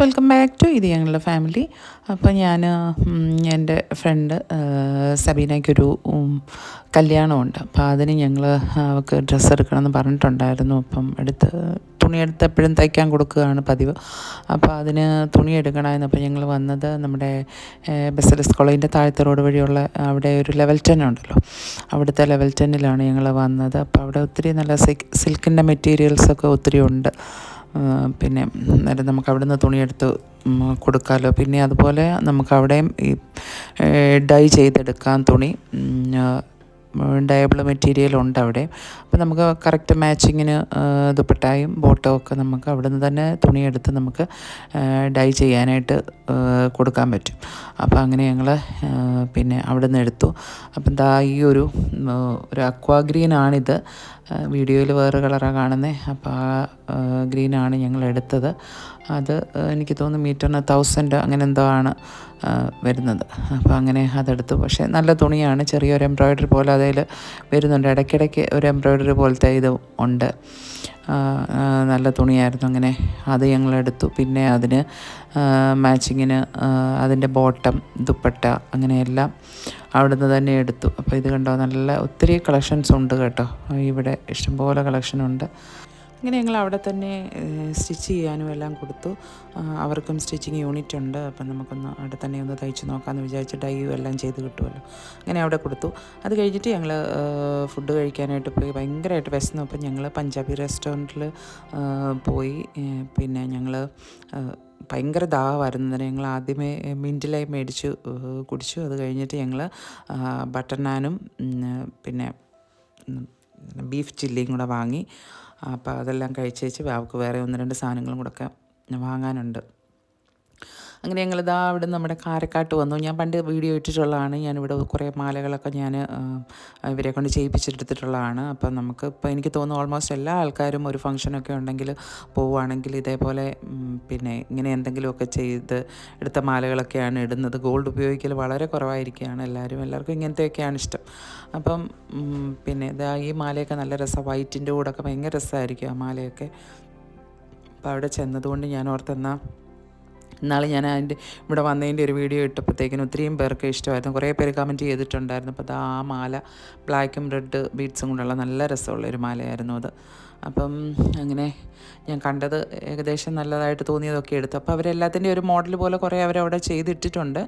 Welcome back to ഇത് ഞങ്ങളുടെ family അപ്പോൾ ഞാൻ എന്റെ ഫ്രണ്ട് സബീനയ്ക്കൊരു കല്യാണമുണ്ട്. അപ്പോൾ അതിന് ഞങ്ങൾ അവൾക്ക് ഡ്രസ്സ് എടുക്കണമെന്ന് പറഞ്ഞിട്ടുണ്ടായിരുന്നു. അപ്പം എടുത്ത് തുണിയെടുത്ത് എപ്പോഴും തയ്ക്കാൻ കൊടുക്കുകയാണ് പതിവ്. അപ്പോൾ അതിന് തുണി എടുക്കണമായിരുന്നു. അപ്പോൾ ഞങ്ങൾ വന്നത് നമ്മുടെ ബസലസ് കോളേജിന്റെ താഴത്തെ റോഡ് വഴിയുള്ള അവിടെ ഒരു ലെവൽ ടെൻ ഉണ്ടല്ലോ. അവിടുത്തെ ലെവൽ ടെന്നിലാണ് ഞങ്ങൾ വന്നത്. അപ്പോൾ അവിടെ ഒത്തിരി നല്ല സിൽക്ക് സിൽക്കിന്റെ മെറ്റീരിയൽസൊക്കെ ഒത്തിരി ഉണ്ട്. പിന്നെ അന്നേരം നമുക്ക് അവിടെ നിന്ന് തുണിയെടുത്ത് കൊടുക്കാമല്ലോ പിന്നെ അതുപോലെ നമുക്ക് അവിടെയും ഈ ഡൈ ചെയ്തെടുക്കാം തുണി. ഡയബിൾ മെറ്റീരിയൽ ഉണ്ട് അവിടെ. അപ്പോൾ നമുക്ക് കറക്റ്റ് മാച്ചിങ്ങിന് ദുപ്പട്ടായും ബോട്ടോ ഒക്കെ നമുക്ക് അവിടെ നിന്ന് തന്നെ തുണിയെടുത്ത് നമുക്ക് ഡൈ ചെയ്യാനായിട്ട് കൊടുക്കാൻ പറ്റും. അപ്പോൾ അങ്ങനെ ഞങ്ങൾ പിന്നെ അവിടെ നിന്ന് എടുത്തു. അപ്പം ദാ ഈ ഒരു ഒരു അക്വാ ഗ്രീനാണിത് വീഡിയോയിൽ വേറെ കളറാണ് കാണുന്നത് അപ്പോൾ ആ ഗ്രീനാണ് ഞങ്ങൾ എടുത്തത്. അത് എനിക്ക് തോന്നുന്നു മീറ്ററിന് തൗസൻഡ് അങ്ങനെ എന്തോ ആണ് വരുന്നത്. അപ്പോൾ അങ്ങനെ അതെടുത്തു. പക്ഷേ നല്ല തുണിയാണ്. ചെറിയൊരു എംബ്രോയ്ഡറി പോലെ അതിൽ വരുന്നുണ്ട്. ഇടയ്ക്കിടയ്ക്ക് ഒരു എംബ്രോയ്ഡറി പോലത്തെ ഇത് ഉണ്ട്. നല്ല തുണിയായിരുന്നു. അങ്ങനെ അത് ഞങ്ങളെടുത്തു പിന്നെ അതിന് മാച്ചിങ്ങിന് അതിന്റെ ബോട്ടം ദുപ്പട്ട അങ്ങനെയെല്ലാം അവിടുന്ന് തന്നെ എടുത്തു. അപ്പോൾ ഇത് കണ്ടോ നല്ല ഒത്തിരി കളക്ഷൻസ് ഉണ്ട് കേട്ടോ. ഇവിടെ ഇഷ്ടംപോലെ കളക്ഷനുണ്ട്. അങ്ങനെ ഞങ്ങൾ അവിടെ തന്നെ സ്റ്റിച്ച് ചെയ്യാനും എല്ലാം കൊടുത്തു. അവർക്കും സ്റ്റിച്ചിങ് യൂണിറ്റ് ഉണ്ട്. അപ്പം നമുക്കൊന്ന് അവിടെ തന്നെ ഒന്ന് തയ്ച്ച് നോക്കാമെന്ന് വിചാരിച്ച് ഡൈയും എല്ലാം ചെയ്ത് കിട്ടുമല്ലോ. അങ്ങനെ അവിടെ കൊടുത്തു. അത് കഴിഞ്ഞിട്ട് ഞങ്ങൾ ഫുഡ് കഴിക്കാനായിട്ട് പോയി. ഭയങ്കരമായിട്ട് വിശന്നു. അപ്പം ഞങ്ങൾ പഞ്ചാബി റെസ്റ്റോറന്റിൽ പോയി. പിന്നെ ഞങ്ങൾ ഭയങ്കര ദാഹമായിരുന്നു. തന്നെ ഞങ്ങൾ ആദ്യമേ മിന്റിലായി മേടിച്ചു കുടിച്ചു. അത് കഴിഞ്ഞിട്ട് ഞങ്ങൾ ബട്ടർ നാനും പിന്നെ ബീഫ് ചില്ലിയും കൂടെ വാങ്ങി. അപ്പോൾ അതെല്ലാം കഴിച്ച് വെച്ച് അവൾക്ക് വേറെ ഒന്ന് രണ്ട് സാധനങ്ങളും കൂടെ ഒക്കെ വാങ്ങാനുണ്ട്. അങ്ങനെ ഞങ്ങൾ ഇതാ അവിടെ നമ്മുടെ കാരക്കാട്ട് വന്നു. ഞാൻ പണ്ട് വീഡിയോ ഇട്ടിട്ടുള്ളതാണ്. ഞാനിവിടെ കുറേ മാലകളൊക്കെ ഞാൻ ഇവരെ കൊണ്ട് ചെയ്യിപ്പിച്ചെടുത്തിട്ടുള്ളതാണ്. അപ്പം നമുക്ക് ഇപ്പോൾ എനിക്ക് തോന്നുന്നു ഓൾമോസ്റ്റ് എല്ലാ ആൾക്കാരും ഒരു ഫംഗ്ഷനൊക്കെ ഉണ്ടെങ്കിൽ പോവുകയാണെങ്കിൽ ഇതേപോലെ പിന്നെ ഇങ്ങനെ എന്തെങ്കിലുമൊക്കെ ചെയ്ത് എടുത്ത മാലകളൊക്കെയാണ് ഇടുന്നത്. ഗോൾഡ് ഉപയോഗിക്കൽ വളരെ കുറവായിരിക്കുകയാണ് എല്ലാവരും. എല്ലാവർക്കും ഇങ്ങനത്തെയൊക്കെയാണ് ഇഷ്ടം. അപ്പം പിന്നെ ഇതാ ഈ മാലയൊക്കെ നല്ല രസമാണ്. വൈറ്റിന്റെ കൂടെ ഒക്കെ ഭയങ്കര രസമായിരിക്കും ആ മാലയൊക്കെ. അപ്പോൾ അവിടെ ചെന്നതുകൊണ്ട് ഞാൻ ഓർത്തെന്നാ ഇന്നാൾ ഞാൻ അതിന്റെ ഇവിടെ വന്നതിന്റെ ഒരു വീഡിയോ ഇട്ടപ്പോഴത്തേക്കിനും ഒത്തിരിയും പേർക്ക് ഇഷ്ടമായിരുന്നു. കുറേ പേര് കമന്റ് ചെയ്തിട്ടുണ്ടായിരുന്നു. അപ്പോൾ അത് ആ മാല ബ്ലാക്കും റെഡ് ബീഡ്സും കൊണ്ടുള്ള നല്ല രസമുള്ള ഒരു മാലയായിരുന്നു അത്. അപ്പം അങ്ങനെ ഞാൻ കണ്ടത് ഏകദേശം നല്ലതായിട്ട് തോന്നിയതൊക്കെ എടുത്തു. അപ്പോൾ അവരെല്ലാത്തിന്റെ ഒരു മോഡൽ പോലെ കുറേ അവരവിടെ ചെയ്തിട്ടിട്ടുണ്ട്.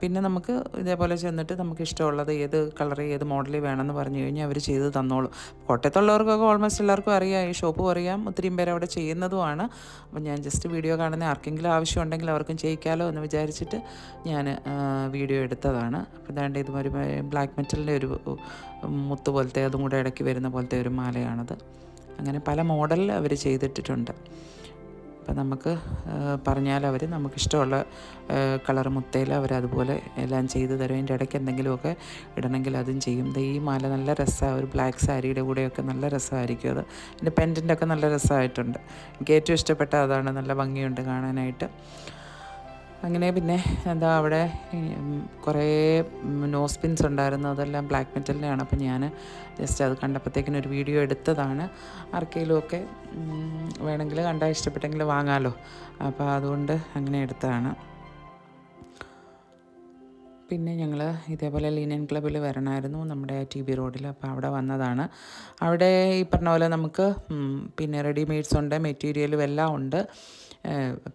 പിന്നെ നമുക്ക് ഇതേപോലെ ചെന്നിട്ട് നമുക്ക് ഇഷ്ടമുള്ളത് ഏത് കളർ ഏത് മോഡൽ വേണമെന്ന് പറഞ്ഞു കഴിഞ്ഞാൽ അവർ ചെയ്ത് തന്നോളും. കോട്ടയത്തുള്ളവർക്കൊക്കെ ഓൾമോസ്റ്റ് എല്ലാവർക്കും അറിയാം. ഈ ഷോപ്പും അറിയാം. ഒത്തിരിയും പേര് അവിടെ ചെയ്യുന്നതുമാണ്. അപ്പം ഞാൻ ജസ്റ്റ് വീഡിയോ കാണുന്ന ആർക്കെങ്കിലും ആവശ്യമുണ്ടെങ്കിൽ അവർക്കും ചെയ്യിക്കാമല്ലോ എന്ന് വിചാരിച്ചിട്ട് ഞാൻ വീഡിയോ എടുത്തതാണ്. അപ്പോൾ ഇതാണ്ട് ഇത് ബ്ലാക്ക് മെറ്റലിന്റെ ഒരു മുത്ത് പോലത്തെ അതും കൂടെ ഇടയ്ക്ക് വരുന്ന പോലത്തെ ഒരു മാലയാണത്. അങ്ങനെ പല മോഡലിൽ അവർ ചെയ്തിട്ടിട്ടുണ്ട്. അപ്പം നമുക്ക് പറഞ്ഞാൽ അവർ നമുക്കിഷ്ടമുള്ള കളർ മുത്തയിൽ അവരതുപോലെ എല്ലാം ചെയ്ത് തരും. അതിന്റെ ഇടയ്ക്ക് എന്തെങ്കിലുമൊക്കെ ഇടണമെങ്കിൽ അതും ചെയ്യും. ഈ മാല നല്ല രസമാണ് ഒരു ബ്ലാക്ക് സാരിയുടെ കൂടെയൊക്കെ നല്ല രസമായിരിക്കും അത്. എന്റെ പെന്റിന്റെ ഒക്കെ നല്ല രസമായിട്ടുണ്ട് എനിക്ക് ഏറ്റവും ഇഷ്ടപ്പെട്ട അതാണ്. നല്ല ഭംഗിയുണ്ട് കാണാനായിട്ട്. അങ്ങനെ പിന്നെ എന്താ അവിടെ കുറേ നോസ് പിൻസ് ഉണ്ടായിരുന്നു. അതെല്ലാം ബ്ലാക്ക് മെറ്റലിന്റെയാണ് അപ്പം ഞാൻ ജസ്റ്റ് അത് കണ്ടപ്പോഴത്തേക്കിനും ഒരു വീഡിയോ എടുത്തതാണ്. ആർക്കെങ്കിലും ഒക്കെ ഉം, വേണമെങ്കിൽ കണ്ടാൽ ഇഷ്ടപ്പെട്ടെങ്കിൽ വാങ്ങാമല്ലോ അപ്പോൾ അതുകൊണ്ട് അങ്ങനെ എടുത്തതാണ്. പിന്നെ ഞങ്ങൾ ഇതേപോലെ ലീനിയൻ ക്ലബ്ബിൽ വരണമായിരുന്നു നമ്മുടെ ടി ബി റോഡിൽ. അപ്പോൾ അവിടെ വന്നതാണ്. അവിടെ ഈ പറഞ്ഞ പോലെ നമുക്ക് പിന്നെ റെഡിമെയ്ഡ്സ് ഉണ്ട് മെറ്റീരിയലും എല്ലാം ഉണ്ട്.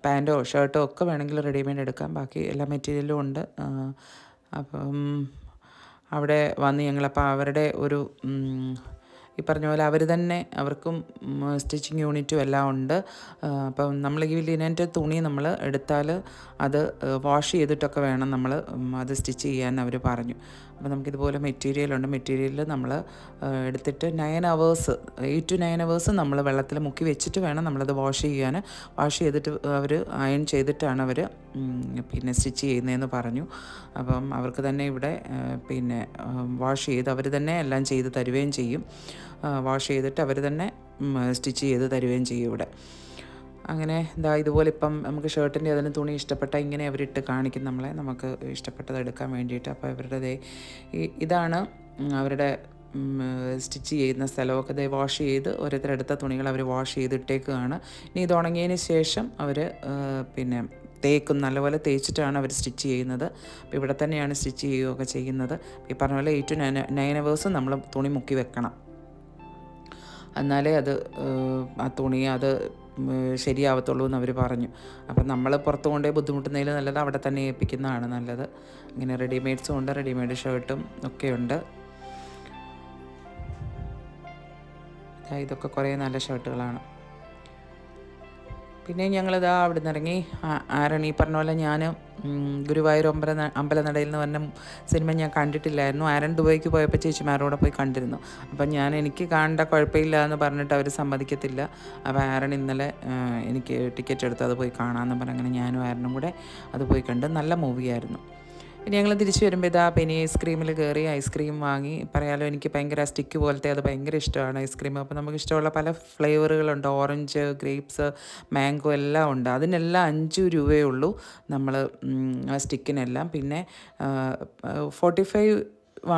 പാന്റോ ഷർട്ടോ ഒക്കെ വേണമെങ്കിൽ റെഡിമെയ്ഡ് എടുക്കാം. ബാക്കി എല്ലാ മെറ്റീരിയലും ഉണ്ട്. അപ്പം അവിടെ വന്ന് ഞങ്ങളപ്പോൾ അവരുടെ ഒരു ഈ പറഞ്ഞ പോലെ അവർ തന്നെ അവർക്കും സ്റ്റിച്ചിങ് യൂണിറ്റും എല്ലാം ഉണ്ട്. അപ്പം നമ്മൾ ഈ ലിനന്റെ തുണി നമ്മൾ എടുത്താൽ അത് വാഷ് ചെയ്തിട്ടൊക്കെ വേണം നമ്മൾ അത് സ്റ്റിച്ച് ചെയ്യാൻ അവർ പറഞ്ഞു. അപ്പോൾ നമുക്കിതുപോലെ മെറ്റീരിയൽ ഉണ്ട്. മെറ്റീരിയൽ നമ്മൾ എടുത്തിട്ട് nine hours eight to nine hours നമ്മൾ വെള്ളത്തിൽ മുക്കി വെച്ചിട്ട് വേണം നമ്മളത് വാഷ് ചെയ്യാൻ വാഷ് ചെയ്തിട്ട് അവർ അയൺ ചെയ്തിട്ടാണ് അവർ പിന്നെ സ്റ്റിച്ച് ചെയ്യുന്നതെന്ന് പറഞ്ഞു. അപ്പം അവർക്ക് തന്നെ ഇവിടെ പിന്നെ വാഷ് ചെയ്ത് അവർ തന്നെ എല്ലാം ചെയ്ത് തരുകയും ചെയ്യും. വാഷ് ചെയ്തിട്ട് അവർ തന്നെ സ്റ്റിച്ച് ചെയ്ത് തരുകയും ചെയ്യും ഇവിടെ. അങ്ങനെ ഇതാ ഇതുപോലെ ഇപ്പം നമുക്ക് ഷർട്ടിന്റെ അതിന് തുണി ഇഷ്ടപ്പെട്ട ഇങ്ങനെ അവരിട്ട് കാണിക്കും നമ്മളെ. നമുക്ക് ഇഷ്ടപ്പെട്ടത് എടുക്കാൻ വേണ്ടിയിട്ട്. അപ്പോൾ അവരുടെ ദേ ഇതാണ് അവരുടെ സ്റ്റിച്ച് ചെയ്യുന്ന സ്ഥലമൊക്കെ. ദേ വാഷ് ചെയ്ത് ഓരോരുത്തരെടുത്ത തുണികൾ അവർ വാഷ് ചെയ്തിട്ടേക്കുകയാണ് ഇനി ഇത് ഉണങ്ങിയതിന് ശേഷം അവർ പിന്നെ തേക്കും നല്ലപോലെ തേച്ചിട്ടാണ് അവർ സ്റ്റിച്ച് ചെയ്യുന്നത്. അപ്പോൾ ഇവിടെ തന്നെയാണ് സ്റ്റിച്ച് ചെയ്യുകയൊക്കെ ചെയ്യുന്നത്. ഈ പറഞ്ഞ പോലെ എയ്റ്റ് ടു നയൻ നയൻ അവേഴ്സും നമ്മൾ തുണി മുക്കി വെക്കണം. എന്നാലേ അത് ആ തുണി അത് ശരിയാവത്തുള്ളൂ എന്ന് അവർ പറഞ്ഞു. അപ്പം നമ്മൾ പുറത്ത് കൊണ്ടേ ബുദ്ധിമുട്ടുന്നതിൽ നല്ലത് അവിടെ തന്നെ ഏൽപ്പിക്കുന്നതാണ് നല്ലത്. ഇങ്ങനെ റെഡിമെയ്ഡ്സും ഉണ്ട് റെഡിമെയ്ഡ് ഷർട്ടും ഒക്കെ ഉണ്ട്. ദാ ഇതൊക്കെ കുറേ നല്ല ഷർട്ടുകളാണ്. പിന്നെ ഞങ്ങളിതാ അവിടെ നിന്ന് ഇറങ്ങി ആരാണ് ഈ പറഞ്ഞ പോലെ ഞാൻ ഗുരുവായൂർ അമ്പല അമ്പലനടയിൽ നിന്ന് പറഞ്ഞ സിനിമ ഞാൻ കണ്ടിട്ടില്ലായിരുന്നു. ആരൻ ദുബൈക്ക് പോയപ്പോൾ ചേച്ചിമാരോടെ പോയി കണ്ടിരുന്നു. അപ്പം ഞാൻ എനിക്ക് കാണേണ്ട കുഴപ്പമില്ല എന്ന് പറഞ്ഞിട്ട് അവർ സമ്മതിക്കത്തില്ല. അപ്പോൾ ആരൻ ഇന്നലെ എനിക്ക് ടിക്കറ്റ് എടുത്ത് അത് പോയി കാണാമെന്ന് പറഞ്ഞ് അങ്ങനെ ഞാനും ആരനും കൂടെ അത് പോയി കണ്ട് നല്ല മൂവിയായിരുന്നു. പിന്നെ ഞങ്ങൾ തിരിച്ചു വരുമ്പോൾ ഇതാ പെനി ഐസ്ക്രീമിൽ കയറി ഐസ്ക്രീം വാങ്ങി പറയാലോ എനിക്ക് ഭയങ്കര സ്റ്റിക്ക് പോലത്തെ അത് ഭയങ്കര ഇഷ്ടമാണ് ഐസ്ക്രീം അപ്പോൾ നമുക്ക് ഇഷ്ടമുള്ള പല ഫ്ലേവറുകളുണ്ട് ഓറഞ്ച് ഗ്രേപ്സ് മാംഗോ എല്ലാം ഉണ്ട്. അതിനെല്ലാം അഞ്ച് രൂപയേ ഉള്ളൂ നമ്മൾ സ്റ്റിക്കിനെല്ലാം പിന്നെ ഫോർട്ടി ഫൈവ്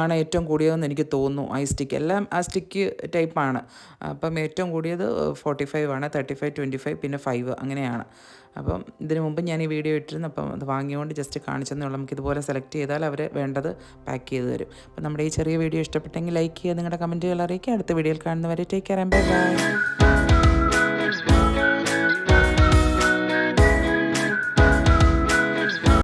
ആണ് ഏറ്റവും കൂടിയതെന്ന് എനിക്ക് തോന്നുന്നു ഐ സ്റ്റിക്ക്. എല്ലാം ആ സ്റ്റിക്ക് ടൈപ്പാണ് അപ്പം ഏറ്റവും കൂടിയത് ഫോർട്ടി ഫൈവ് ആണ്. തേർട്ടി ഫൈവ് ട്വന്റി ഫൈവ് പിന്നെ ഫൈവ് അങ്ങനെയാണ്. അപ്പം ഇതിന് മുമ്പ് ഞാൻ ഈ വീഡിയോ ഇട്ടിരുന്നു. അപ്പം അത് വാങ്ങിയോണ്ട് ജസ്റ്റ് കാണിച്ചെന്നേ ഉള്ളൂ. നമുക്ക് ഇതുപോലെ സെലക്ട് ചെയ്താൽ അവർ വേണ്ടത് പാക്ക് ചെയ്ത് തരും. അപ്പം നമ്മുടെ ഈ ചെറിയ വീഡിയോ ഇഷ്ടപ്പെട്ടെങ്കിൽ ലൈക്ക് ചെയ്യുക. നിങ്ങളുടെ കമന്റുകൾ അറിയിക്കുക. അടുത്ത വീഡിയോയിൽ കാണുന്നവരെ ടേക്ക് കെയർ ബൈ ബൈ